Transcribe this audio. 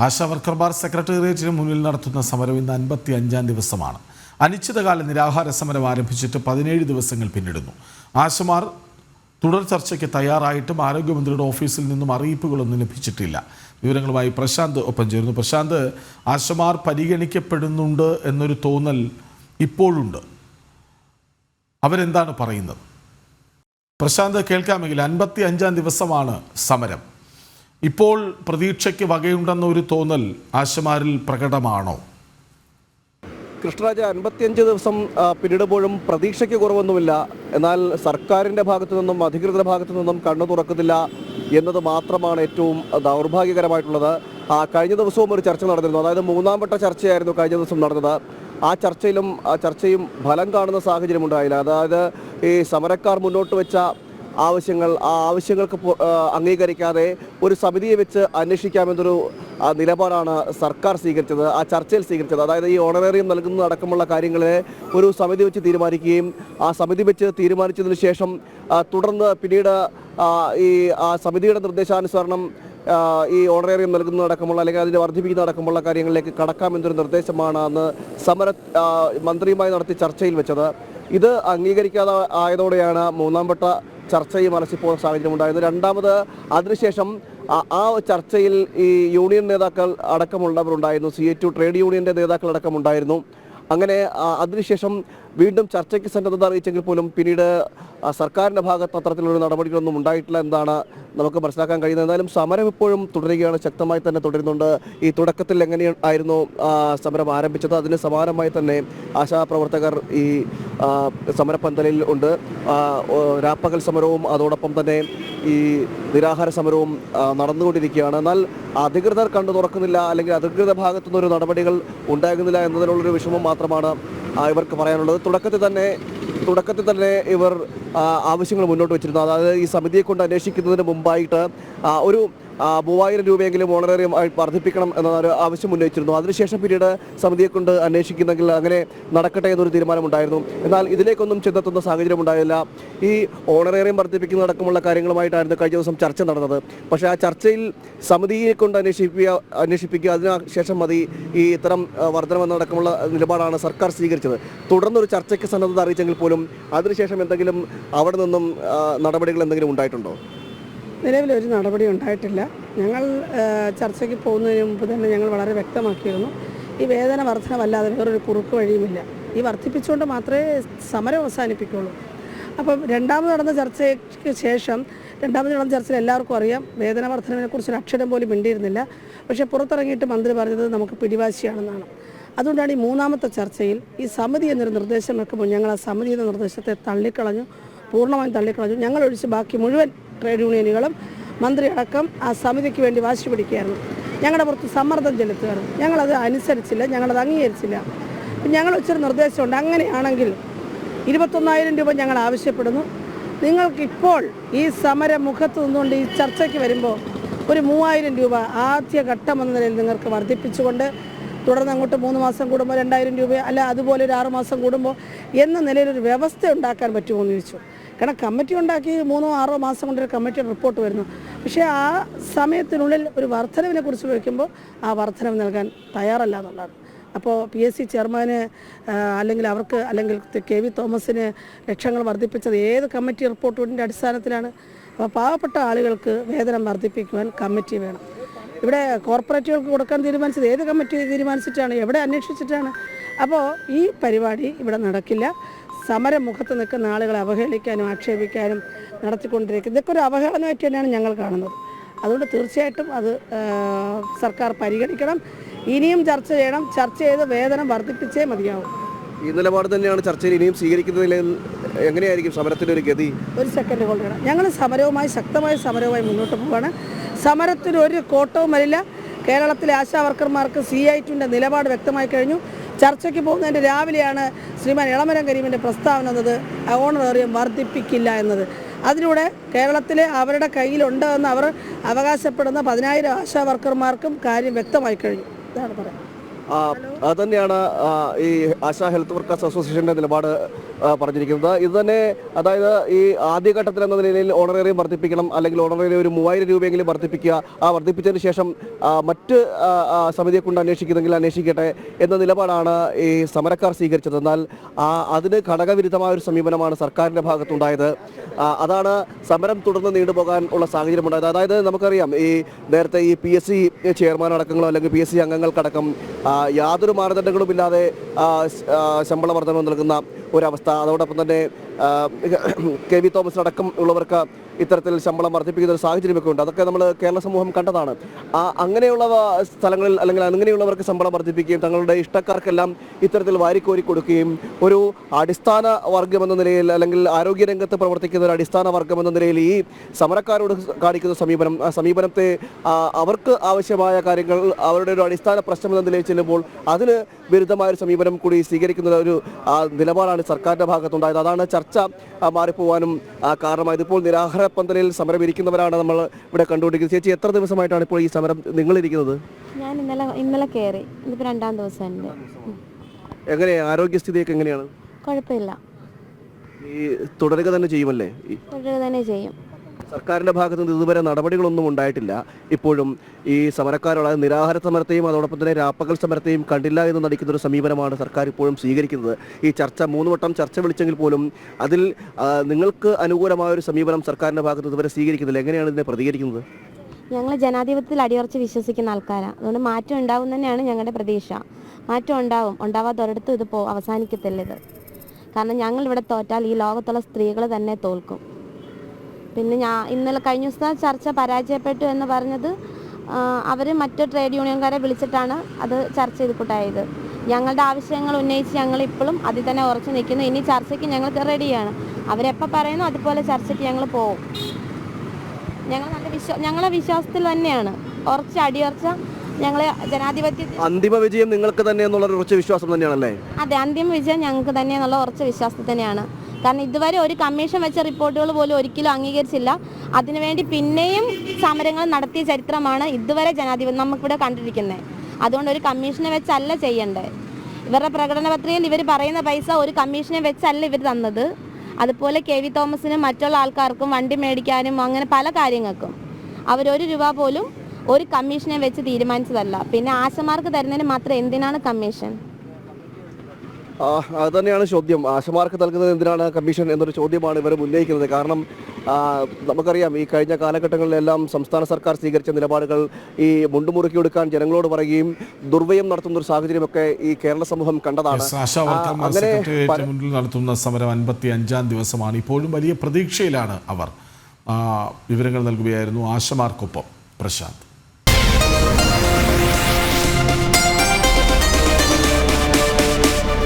ആശാവർക്കർമാർ സെക്രട്ടേറിയറ്റിന് മുന്നിൽ നടത്തുന്ന സമരം ഇന്ന് അൻപത്തി അഞ്ചാം ദിവസമാണ്. അനിശ്ചിതകാല നിരാഹാര സമരം ആരംഭിച്ചിട്ട് പതിനേഴ് ദിവസങ്ങൾ പിന്നിടുന്നു. ആശമാർ തുടർ ചർച്ചയ്ക്ക് തയ്യാറായിട്ടും ആരോഗ്യമന്ത്രിയുടെ ഓഫീസിൽ നിന്നും അറിയിപ്പുകളൊന്നും ലഭിച്ചിട്ടില്ല. വിവരങ്ങളുമായി പ്രശാന്ത് ഒപ്പം ചേരുന്നു. പ്രശാന്ത് ആശമാർ പരിഗണിക്കപ്പെടുന്നുണ്ട് എന്നൊരു തോന്നൽ ഇപ്പോഴുണ്ട്. അവരെന്താണ് പറയുന്നത്? പ്രശാന്ത് കേൾക്കാമെങ്കിൽ അൻപത്തി അഞ്ചാം ദിവസമാണ് സമരം. ഇപ്പോൾ പ്രതീക്ഷയ്ക്ക് വകയുണ്ടെന്ന ഒരു തോന്നൽ ആശമാരിൽ പ്രകടമാണോ? കൃഷ്ണരാജ അൻപത്തിയഞ്ച് ദിവസം പിന്നിടുമ്പോഴും പ്രതീക്ഷയ്ക്ക് കുറവൊന്നുമില്ല. എന്നാൽ സർക്കാരിന്റെ ഭാഗത്തു നിന്നും അധികൃതരുടെ ഭാഗത്തു നിന്നും കണ്ണു തുറക്കുന്നില്ല എന്നത് മാത്രമാണ് ഏറ്റവും ദൗർഭാഗ്യകരമായിട്ടുള്ളത്. കഴിഞ്ഞ ദിവസവും ഒരു ചർച്ച നടന്നിരുന്നു. അതായത് മൂന്നാം വട്ട ചർച്ചയായിരുന്നു കഴിഞ്ഞ ദിവസം നടന്നത്. ആ ചർച്ചയിലും ആ ചർച്ചയും ഫലം കാണുന്ന സാഹചര്യം ഉണ്ടായില്ല. അതായത് ഈ സമരക്കാർ മുന്നോട്ട് വെച്ച ആവശ്യങ്ങൾ ആ ആവശ്യങ്ങൾക്ക് അംഗീകരിക്കാതെ ഒരു സമിതിയെ വെച്ച് അന്വേഷിക്കാമെന്നൊരു നിലപാടാണ് സർക്കാർ സ്വീകരിച്ചത് ആ ചർച്ചയിൽ സ്വീകരിച്ചത്. അതായത് ഈ ഓണറേറിയം നൽകുന്ന അടക്കമുള്ള കാര്യങ്ങളെ ഒരു സമിതി വെച്ച് തീരുമാനിക്കുകയും ആ സമിതി വെച്ച് തീരുമാനിച്ചതിന് ശേഷം തുടർന്ന് പിന്നീട് ഈ ആ സമിതിയുടെ നിർദ്ദേശാനുസരണം ഈ ഓണറേറിയം നൽകുന്നതടക്കമുള്ള അല്ലെങ്കിൽ അതിനെ വർദ്ധിപ്പിക്കുന്നതടക്കമുള്ള കാര്യങ്ങളിലേക്ക് കടക്കാമെന്നൊരു നിർദ്ദേശമാണ് അന്ന് സമര മന്ത്രിയുമായി നടത്തിയ ചർച്ചയിൽ വെച്ചത്. ഇത് അംഗീകരിക്കാതെ ആയതോടെയാണ് മൂന്നാം വട്ട ചർച്ചയും അലസിപ്പോൾ സാഹചര്യം ഉണ്ടായത് രണ്ടാമത് അതിനുശേഷം ആ- ചർച്ചയിൽ ഈ യൂണിയൻ നേതാക്കൾ അടക്കമുള്ളവരുണ്ടായിരുന്നു. സി എ ടു ട്രേഡ് യൂണിയന്റെ നേതാക്കൾ അടക്കമുണ്ടായിരുന്നു. അങ്ങനെ അതിനുശേഷം വീണ്ടും ചർച്ചയ്ക്ക് സന്നദ്ധത അറിയിച്ചെങ്കിൽ പോലും പിന്നീട് സർക്കാരിന്റെ ഭാഗത്ത് അത്തരത്തിലൊരു നടപടികളൊന്നും ഉണ്ടായിട്ടില്ല എന്നാണ് നമുക്ക് മനസ്സിലാക്കാൻ കഴിയുന്നത്. എന്തായാലും സമരം ഇപ്പോഴും തുടരുകയാണ് ശക്തമായി തന്നെ തുടരുന്നുണ്ട്. ഈ തുടക്കത്തിൽ എങ്ങനെയായിരുന്നു സമരം ആരംഭിച്ചത്? അതിന് സമാനമായി തന്നെ ആശാപ്രവർത്തകർ ഈ സമരപ്പന്തലിൽ ഉണ്ട്. രാപ്പകൽ സമരവും അതോടൊപ്പം തന്നെ ഈ നിരാഹാര സമരവും നടന്നുകൊണ്ടിരിക്കുകയാണ്. എന്നാൽ അധികൃതർ കണ്ടു തുറക്കുന്നില്ല അല്ലെങ്കിൽ അധികൃത ഭാഗത്തുനിന്നൊരു നടപടികൾ ഉണ്ടാകുന്നില്ല എന്നതിനുള്ളൊരു വിഷമം മാത്രമാണ് ഇവർക്ക് പറയാനുള്ളത്. തുടക്കത്തിൽ തന്നെ തുടക്കത്തിൽ തന്നെ ഇവർ ആവശ്യങ്ങൾ മുന്നോട്ട് വെച്ചിരുന്നു. അതായത് ഈ സമിതിയെ കൊണ്ട് അന്വേഷിക്കുന്നതിന് മുമ്പായിട്ട് ഒരു മൂവായിരം രൂപയെങ്കിലും ഓണറേറിയം വർദ്ധിപ്പിക്കണം എന്നൊരു ആവശ്യം ഉന്നയിച്ചിരുന്നു. അതിനുശേഷം പിന്നീട് സമിതിയെ കൊണ്ട് അന്വേഷിക്കുന്നെങ്കിൽ അങ്ങനെ നടക്കട്ടെ എന്നൊരു തീരുമാനമുണ്ടായിരുന്നു. എന്നാൽ ഇതിലേക്കൊന്നും ചെന്നെത്തുന്ന സാഹചര്യം ഉണ്ടായില്ല. ഈ ഓണറേറിയം വർദ്ധിപ്പിക്കുന്നതടക്കമുള്ള കാര്യങ്ങളുമായിട്ടായിരുന്നു കഴിഞ്ഞ ദിവസം ചർച്ച നടന്നത്. പക്ഷേ ആ ചർച്ചയിൽ സമിതിയെ കൊണ്ട് അന്വേഷിപ്പിക്കുക അന്വേഷിപ്പിക്കുക അതിനുശേഷം മതി ഈ ഇത്തരം വർധനമെന്നടക്കമുള്ള നിലപാടാണ് സർക്കാർ സ്വീകരിച്ചത്. തുടർന്നൊരു ചർച്ചയ്ക്ക് സന്നദ്ധത അറിയിച്ചെങ്കിൽ പോലും അതിനുശേഷം എന്തെങ്കിലും അവിടെ നിന്നും നടപടികൾ എന്തെങ്കിലും ഉണ്ടായിട്ടുണ്ടോ? നിലവിൽ ഒരു നടപടി ഉണ്ടായിട്ടില്ല. ഞങ്ങൾ ചർച്ചയ്ക്ക് പോകുന്നതിന് മുമ്പ് തന്നെ ഞങ്ങൾ വളരെ വ്യക്തമാക്കിയിരുന്നു. ഈ വേതന വർധനമല്ലാതെ വേറൊരു കുറുക്ക് വഴിയുമില്ല. ഈ വർദ്ധിപ്പിച്ചുകൊണ്ട് മാത്രമേ സമരം അവസാനിപ്പിക്കുള്ളൂ. അപ്പം രണ്ടാമത് നടന്ന ചർച്ചയ്ക്ക് ശേഷം രണ്ടാമത് നടന്ന ചർച്ചയിൽ എല്ലാവർക്കും അറിയാം വേതന വർധനവിനെക്കുറിച്ച് ഒരു അക്ഷരം പോലും മിണ്ടിയിരുന്നില്ല. പക്ഷേ പുറത്തിറങ്ങിയിട്ട് മന്ത്രി പറഞ്ഞത് നമുക്ക് പിടിവാശിയാണെന്നാണ്. അതുകൊണ്ടാണ് ഈ മൂന്നാമത്തെ ചർച്ചയിൽ ഈ സമിതി എന്നൊരു നിർദ്ദേശം വെക്കുമ്പോൾ ഞങ്ങൾ ആ സമിതി എന്ന നിർദ്ദേശത്തെ തള്ളിക്കളഞ്ഞു. പൂർണമായും തള്ളിക്കളഞ്ഞു. ഞങ്ങൾ ഒഴിച്ച് ബാക്കി മുഴുവൻ ട്രേഡ് യൂണിയനുകളും മന്ത്രി അടക്കം ആ സമിതിക്ക് വേണ്ടി വാശി പിടിക്കുകയായിരുന്നു. ഞങ്ങളുടെ പുറത്ത് സമ്മർദ്ദം ചെലുത്തുകയായിരുന്നു. ഞങ്ങളത് അനുസരിച്ചില്ല ഞങ്ങളത് അംഗീകരിച്ചില്ല. ഞങ്ങൾ വെച്ചൊരു നിർദ്ദേശമുണ്ട്. അങ്ങനെയാണെങ്കിൽ ഇരുപത്തൊന്നായിരം രൂപ ഞങ്ങൾ ആവശ്യപ്പെടുന്നു. നിങ്ങൾക്കിപ്പോൾ ഈ സമര മുഖത്ത് നിന്നുകൊണ്ട് ഈ ചർച്ചയ്ക്ക് വരുമ്പോൾ ഒരു മൂവായിരം രൂപ ആദ്യ ഘട്ടം എന്ന നിലയിൽ നിങ്ങൾക്ക് വർദ്ധിപ്പിച്ചുകൊണ്ട് തുടർന്ന് അങ്ങോട്ട് മൂന്ന് മാസം കൂടുമ്പോൾ രണ്ടായിരം രൂപ അല്ല അതുപോലെ ഒരു ആറ് മാസം കൂടുമ്പോൾ എന്ന നിലയിൽ ഒരു വ്യവസ്ഥ ഉണ്ടാക്കാൻ പറ്റുമോ എന്ന് ചോദിച്ചു. കാരണം കമ്മിറ്റി ഉണ്ടാക്കി മൂന്നോ ആറോ മാസം കൊണ്ട് ഒരു കമ്മിറ്റി റിപ്പോർട്ട് വരുന്നു. പക്ഷേ ആ സമയത്തിനുള്ളിൽ ഒരു വർധനവിനെ കുറിച്ച് വയ്ക്കുമ്പോൾ ആ വർധനവ് നൽകാൻ തയ്യാറല്ല എന്നുള്ളതാണ്. അപ്പോൾ പി എസ് സി ചെയർമാന് അല്ലെങ്കിൽ അവർക്ക് അല്ലെങ്കിൽ കെ വി തോമസിന് ലക്ഷങ്ങൾ വർദ്ധിപ്പിച്ചത് ഏത് കമ്മിറ്റി റിപ്പോർട്ടിന്റെ അടിസ്ഥാനത്തിലാണ്? അപ്പോൾ പാവപ്പെട്ട ആളുകൾക്ക് വേതനം വർദ്ധിപ്പിക്കുവാൻ കമ്മിറ്റി വേണം. ഇവിടെ കോർപ്പറേറ്റുകൾക്ക് കൊടുക്കാൻ തീരുമാനിച്ചത് ഏത് കമ്മിറ്റി തീരുമാനിച്ചിട്ടാണ്? എവിടെ അന്വേഷിച്ചിട്ടാണ്? അപ്പോൾ ഈ പരിപാടി ഇവിടെ നടക്കില്ല. സമരമുഖത്ത് നിൽക്കുന്ന ആളുകളെ അവഹേളിക്കാനും ആക്ഷേപിക്കാനും നടത്തിക്കൊണ്ടിരിക്കുന്നത്. ഇതൊക്കെ ഒരു അവഹേളനമായിട്ട് തന്നെയാണ് ഞങ്ങൾ കാണുന്നത്. അതുകൊണ്ട് തീർച്ചയായിട്ടും അത് സർക്കാർ പരിഗണിക്കണം. ഇനിയും ചർച്ച ചെയ്യണം. ചർച്ച ചെയ്ത് വേതനം വർദ്ധിപ്പിച്ചേ മതിയാവും. ഈ നിലപാട് തന്നെയാണ് ചർച്ചയിൽ ഇനിയും സ്വീകരിക്കുന്നതിൽ എങ്ങനെയായിരിക്കും സമരത്തിന്റെ ഒരു ഗതി? ഒരു സെക്കൻഡ് ഹോൾഡ് ചെയ്യണം ഞങ്ങൾ സമരവുമായി ശക്തമായ സമരവുമായി മുന്നോട്ട് പോവുകയാണ് സമരത്തിന് ഒരു കോട്ടവും വരില്ല കേരളത്തിലെ ആശാ വർക്കർമാർക്ക് സി ഐ ടിന്റെ നിലപാട് വ്യക്തമായി കഴിഞ്ഞു. ചർച്ചയ്ക്ക് പോകുന്നതിന്റെ രാവിലെയാണ് ശ്രീമാൻ ഇളമരം കരീമിന്റെ പ്രസ്താവന എന്നത് ഓണറേറിയം വർദ്ധിപ്പിക്കില്ല എന്നത്. അതിലൂടെ കേരളത്തിലെ അവരുടെ കയ്യിലുണ്ട് എന്ന് അവർ അവകാശപ്പെടുന്ന പതിനായിരം ആശാ വർക്കർമാർക്കും കാര്യം വ്യക്തമായി കഴിഞ്ഞു. ഇതാണ് പറയാം ആ, അത് തന്നെയാണ് ഈ ആശാ ഹെൽത്ത് വർക്കേഴ്സ് അസോസിയേഷന്റെ നിലപാട് പറഞ്ഞിരിക്കുന്നത്. ഇത് തന്നെ അതായത് ഈ ആദ്യഘട്ടത്തിൽ എന്ന നിലയിൽ ഓണറേറിയം വർദ്ധിപ്പിക്കണം അല്ലെങ്കിൽ ഓണറേറിയം ഒരു മൂവായിരം രൂപയെങ്കിലും വർദ്ധിപ്പിക്കുക ആ വർദ്ധിപ്പിച്ചതിന് ശേഷം മറ്റ് സമിതിയെ കൊണ്ട് അന്വേഷിക്കുന്നെങ്കിൽ അന്വേഷിക്കട്ടെ എന്ന നിലപാടാണ് ഈ സമരക്കാർ സ്വീകരിച്ചത്. എന്നാൽ അതിന് ഘടകവിരുദ്ധമായ ഒരു സമീപനമാണ് സർക്കാരിന്റെ ഭാഗത്തുണ്ടായത്. അതാണ് സമരം തുടർന്ന് നീണ്ടുപോകാൻ ഉള്ള സാഹചര്യം ഉണ്ടായത് അതായത് നമുക്കറിയാം ഈ നേരത്തെ ഈ പി എസ് സി ചെയർമാൻ അടക്കങ്ങളോ അല്ലെങ്കിൽ പി എസ് സി അംഗങ്ങൾക്കടക്കം യാതൊരു മാനദണ്ഡങ്ങളും ഇല്ലാതെ ആ, സ്- ശമ്പള വർധനവ് നൽകുന്ന ഒരവസ്ഥ. അതോടൊപ്പം തന്നെ കെ വി തോമസ് അടക്കം ഉള്ളവർക്ക് ഇത്തരത്തിൽ ശമ്പളം വർദ്ധിപ്പിക്കുന്ന ഒരു സാഹചര്യമൊക്കെ ഉണ്ട്. അതൊക്കെ നമ്മൾ കേരള സമൂഹം കണ്ടതാണ്. ആ അങ്ങനെയുള്ള സ്ഥലങ്ങളിൽ അല്ലെങ്കിൽ അങ്ങനെയുള്ളവർക്ക് ശമ്പളം വർദ്ധിപ്പിക്കുകയും തങ്ങളുടെ ഇഷ്ടക്കാർക്കെല്ലാം ഇത്തരത്തിൽ വാരിക്കോരി കൊടുക്കുകയും ഒരു അടിസ്ഥാന വർഗം എന്ന നിലയിൽ അല്ലെങ്കിൽ ആരോഗ്യരംഗത്ത് പ്രവർത്തിക്കുന്ന ഒരു അടിസ്ഥാന വർഗം എന്ന നിലയിൽ ഈ സമരക്കാരോട് കാണിക്കുന്ന സമീപനം ആ സമീപനത്തെ അവർക്ക് ആവശ്യമായ കാര്യങ്ങൾ അവരുടെ ഒരു അടിസ്ഥാന പ്രശ്നം എന്ന നിലയിൽ ചെല്ലുമ്പോൾ അതിന് വിരുദ്ധമായ ഒരു സമീപനം കൂടി സ്വീകരിക്കുന്ന ഒരു ആ, നിലപാടാണ് സർക്കാരിന്റെ ഭാഗത്തുണ്ടായത്. അതാണ് ചർച്ച മാറിപ്പോവാനും കാരണമായത്. ഇപ്പോൾ നിരാഹാര പന്തലിൽ സമരം ഇരിക്കുന്നവരാണ് നമ്മൾ ഇവിടെ കണ്ടുകൊണ്ടിരിക്കുന്നത്. ചേച്ചി എത്ര ദിവസമായിട്ടാണ് ഇപ്പോൾ ഈ സമരം നിങ്ങളിരിക്കുന്നത്? ഞാൻ ഇന്നലെ ഇന്നലെ കയറി. ഇതിപ്പോൾ രണ്ടാം ദിവസം. എങ്ങനെ ആരോഗ്യസ്ഥിതിയൊക്കെ എങ്ങനെയാണ്? കുഴപ്പമില്ല. ഈ തുടരുക തന്നെ ചെയ്യുമല്ലേ? തുടരുക തന്നെ ചെയ്യും. സർക്കാരിന്റെ ഭാഗത്ത് നിന്ന് ഇതുവരെ നടപടികളൊന്നും ഉണ്ടായിട്ടില്ല. ഇപ്പോഴും ഈ സമരക്കാരുള്ള നിരാഹാര സമരത്തെയും അതോടൊപ്പം തന്നെ രാപ്പകൽ സമരത്തെയും കണ്ടില്ല എന്ന് നടിക്കുന്ന ഒരു സമീപനമാണ് സർക്കാർ ഇപ്പോഴും സ്വീകരിക്കുന്നത്. ഈ ചർച്ച മൂന്ന് വട്ടം ചർച്ച വിളിച്ചെങ്കിൽ പോലും അതിൽ നിങ്ങൾക്ക് അനുകൂലമായ ഒരു സമീപനം സർക്കാരിന്റെ ഭാഗത്ത് ഇതുവരെ സ്വീകരിക്കുന്നില്ല. എങ്ങനെയാണ് ഇതിനെ പ്രതികരിക്കുന്നത്? ഞങ്ങൾ ജനാധിപത്യത്തിൽ അടിയുറച്ച് വിശ്വസിക്കുന്ന ആൾക്കാരാണ് അതുകൊണ്ട് മാറ്റം ഉണ്ടാവും തന്നെയാണ് ഞങ്ങളുടെ പ്രതീക്ഷ. മാറ്റം ഉണ്ടാവും. ഉണ്ടാവാത്ത ഒരിടത്തും ഇത് പോ അവസാനിക്കത്തില്ല ഇത്. കാരണം ഞങ്ങൾ ഇവിടെ തോറ്റാൽ ഈ ലോകത്തുള്ള സ്ത്രീകൾ തന്നെ തോൽക്കും. പിന്നെ ഞാൻ ഇന്നലെ കഴിഞ്ഞ ദിവസത്തെ ചർച്ച പരാജയപ്പെട്ടു എന്ന് പറഞ്ഞത് അവർ മറ്റ് ട്രേഡ് യൂണിയൻകാരെ വിളിച്ചിട്ടാണ് അത് ചർച്ച ചെയ്ത് കൂട്ടായത്. ഞങ്ങളുടെ ആവശ്യങ്ങൾ ഉന്നയിച്ച് ഞങ്ങൾ ഇപ്പോഴും അതിൽ തന്നെ ഉറച്ചു നിൽക്കുന്നു. ഇനി ചർച്ചയ്ക്ക് ഞങ്ങൾ റെഡിയാണ്. അവരെപ്പോൾ പറയുന്നു അതുപോലെ ചർച്ചയ്ക്ക് ഞങ്ങൾ പോകും ഞങ്ങൾ നല്ല വിശ്വാ ഞങ്ങളെ വിശ്വാസത്തിൽ തന്നെയാണ്. ഉറച്ച അടിയുറച്ച ഞങ്ങളെ ജനാധിപത്യ അന്തിമ വിജയം നിങ്ങൾക്ക് തന്നെ എന്നുള്ള ഉറച്ച വിശ്വാസം തന്നെയാണല്ലേ? അതെ അന്തിമ വിജയം ഞങ്ങൾക്ക് തന്നെ എന്നുള്ള ഉറച്ച വിശ്വാസത്തിൽ തന്നെയാണ്. കാരണം ഇതുവരെ ഒരു കമ്മീഷൻ വെച്ച റിപ്പോർട്ടുകൾ പോലും ഒരിക്കലും അംഗീകരിച്ചില്ല. അതിനുവേണ്ടി പിന്നെയും സമരങ്ങൾ നടത്തിയ ചരിത്രമാണ് ഇതുവരെ ജനാധിപത്യം നമുക്കിവിടെ കണ്ടിരിക്കുന്നത് അതുകൊണ്ട് ഒരു കമ്മീഷനെ വെച്ചല്ല ചെയ്യേണ്ടത് ഇവരുടെ പ്രകടന പത്രികയിൽ ഇവർ പറയുന്ന പൈസ ഒരു കമ്മീഷനെ വെച്ചല്ല ഇവർ തന്നത്. അതുപോലെ കെ വി തോമസിനും മറ്റുള്ള ആൾക്കാർക്കും വണ്ടി മേടിക്കാനും അങ്ങനെ പല കാര്യങ്ങൾക്കും. അവരൊരു രൂപ പോലും ഒരു കമ്മീഷനെ വെച്ച് തീരുമാനിച്ചതല്ല. പിന്നെ ആശമാർക്ക് തരുന്നതിന് മാത്രം എന്തിനാണ് കമ്മീഷൻ? അത് തന്നെയാണ് ചോദ്യം. ആശമാർക്ക് നൽകുന്നത് എന്തിനാണ് കമ്മീഷൻ എന്നൊരു ചോദ്യമാണ് ഇവർ ഉന്നയിക്കുന്നത്. കാരണം നമുക്കറിയാം ഈ കഴിഞ്ഞ കാലഘട്ടങ്ങളിലെല്ലാം സംസ്ഥാന സർക്കാർ സ്വീകരിച്ച നിലപാടുകൾ ഈ മുണ്ടുമുറുക്കി കൊടുക്കാൻ ജനങ്ങളോട് പറയുകയും ദുർവ്യയം നടത്തുന്ന ഒരു സാഹചര്യമൊക്കെ ഈ കേരള സമൂഹം കണ്ടതാണ്. അങ്ങനെ മുന്നിൽ നടത്തുന്ന സമരം അൻപത്തി അഞ്ചാം ദിവസമാണ്. ഇപ്പോഴും വലിയ പ്രതീക്ഷയിലാണ് അവർ. വിവരങ്ങൾ നൽകുകയായിരുന്നു ആശമാർക്കൊപ്പം പ്രശാന്ത്.